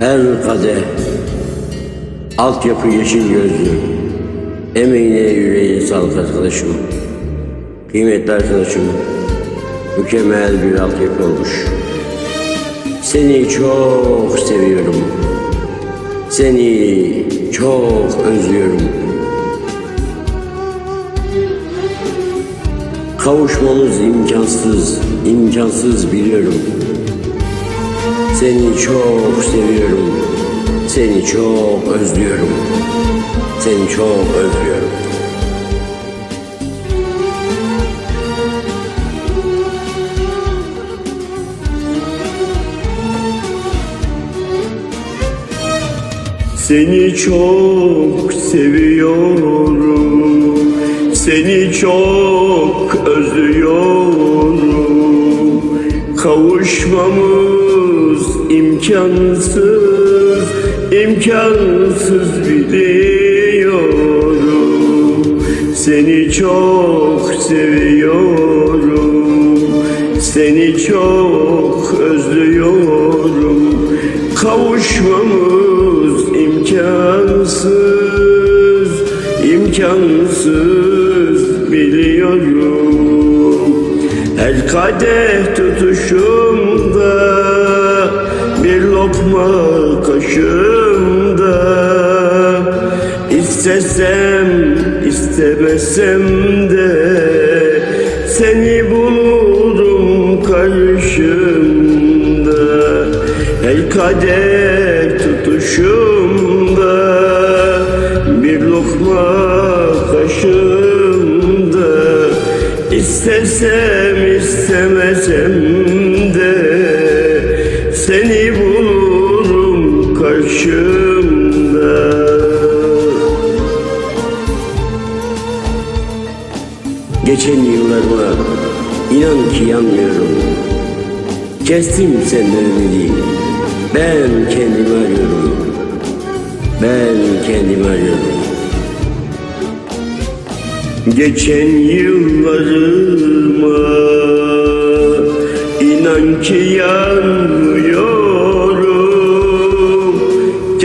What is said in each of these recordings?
Her kadeh altyapı yeşil gözlü. Emeğine yüreğine sağlık arkadaşım. Kıymetli arkadaşım. Mükemmel bir altyapı olmuş. Seni çok seviyorum. Seni çok özlüyorum. Kavuşmamız imkansız, imkansız biliyorum. Seni çok seviyorum. Seni çok özlüyorum. Seni çok özlüyorum. Seni çok seviyorum Seni çok özlüyorum Kavuşmamız imkansız imkansız biliyorum. Seni çok seviyorum. Seni çok özlüyorum. Kavuşmamız imkansız, imkansız biliyorum. Her kadeh tutuşumda, lokma kaşımda. İstesem, istemesem de seni bulurum karşımda. Her kader tutuşumda Bir lokma kaşımda İstesem karşımda Geçen yıllarıma inan ki yanmıyorum. Kestim senden ümidi. Ben kendimi arıyorum. Ben kendimi arıyorum. Geçen yıllarıma inan ki yanmıyorum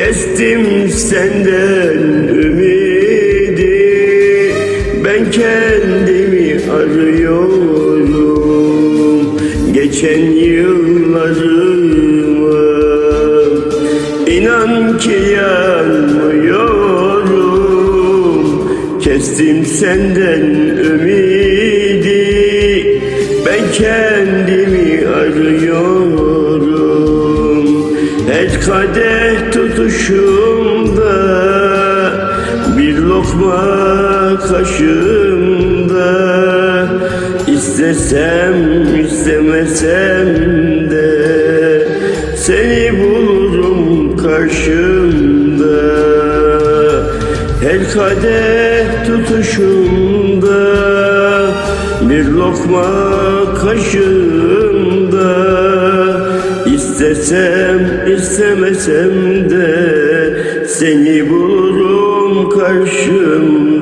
Kestim senden ümidi. Ben kendimi arıyorum. Geçen yıllarıma inan ki yanmıyorum. Kestim senden ümidi. Ben kendimi arıyorum kadeh tutuşumda Bir lokma kaşımda İstesem istemesem de Seni bulurum karşımda. Her kadeh tutuşumda Bir lokma kaşımda İstesem istemesem de Seni bulurum karşımda